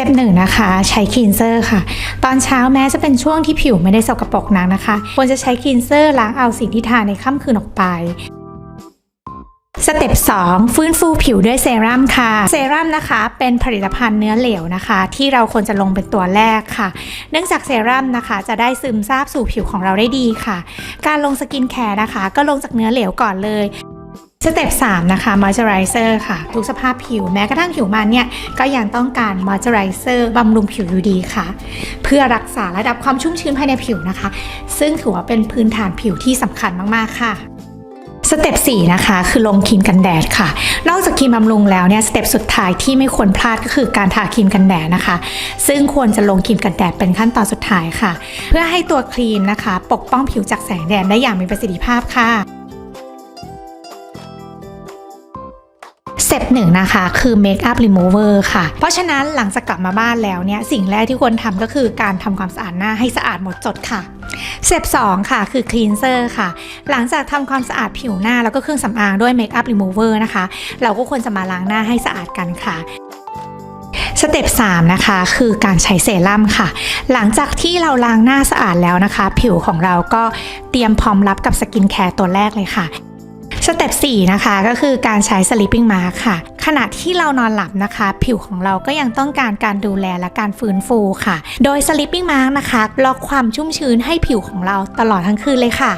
ต็ปหนึ่งนะคะ ใช้คลีนเซอร์ค่ะ ตอนเช้าแม้จะเป็นช่วงที่ผิวไม่ได้สกปรกนักนะคะควรจะใช้คลีนเซอร์ล้างเอาสิ่งที่ทาในค่ำคืนออกไปสเต็ป2ฟื้นฟูผิวด้วยเซรั่มค่ะ เซรั่มนะคะเป็นผลิตภัณฑ์เนื้อเหลวนะคะ ที่เราควรจะลงเป็นตัวแรกค่ะ เนื่องจากเซรั่มนะคะ จะได้ซึมซาบสู่ผิวของเราได้ดีค่ะ การลงสกินแคร์นะคะ ก็ลงจากเนื้อเหลวก่อนเลย สเต็ป3นะคะมอยเจอไรเซอร์ค่ะ ทุกสภาพผิวแม้กระทั่งผิวมันเนี่ย ก็ยังต้องการมอยเจอไรเซอร์บำรุงผิวอยู่ดีค่ะ เพื่อรักษาระดับความชุ่มชื้นภายในผิวนะคะ ซึ่งถือว่าเป็นพื้นฐานผิวที่สำคัญมาก ๆ ค่ะสเต็ป4นะคะ คือลงครีมกันแดดค่ะ นอกจากครีมบำรุงแล้วเนี่ยสเต็ปสุดท้ายที่ไม่ควรพลาดก็คือการทาครีมกันแดดนะคะ ซึ่งควรจะลงครีมกันแดดเป็นขั้นตอนสุดท้ายค่ะ เพื่อให้ตัวครีมนะคะ ปกป้องผิวจากแสงแดดได้อย่างมีประสิทธิภาพค่ะ เต็ปหนึ่งนะคะคือ Make up Remover ค่ะ เพราะฉะนั้นหลังจากกลับมาบ้านแล้วเนี่ยสิ่งแรกที่ควรทำก็คือการทำความสะอาดหน้าให้สะอาดหมดจดค่ะสเต็ป2ค่ะคือ Cleanser ค่ะ หลังจากทำความสะอาดผิวหน้าแล้วก็เครื่องสำอางด้วย Make up Remover นะคะ เราก็ควรจะมาล้างหน้าให้สะอาดกันค่ะสเต็ป3นะคะคือการใช้เซรั่มค่ะ หลังจากที่เราล้างหน้าสะอาดแล้วนะคะ ผิวของเราก็เตรียมพร้อมรับกับสกินแคร์ตัวแรกเลยค่ะ สเต็ป4นะคะก็คือการใช้ sleeping mask ค่ะ ขณะที่เรานอนหลับนะคะ ผิวของเราก็ยังต้องการการดูแลและการฟื้นฟูค่ะ โดย sleeping mask นะคะล็อกความชุ่มชื้นให้ผิวของเราตลอดทั้งคืนเลยค่ะ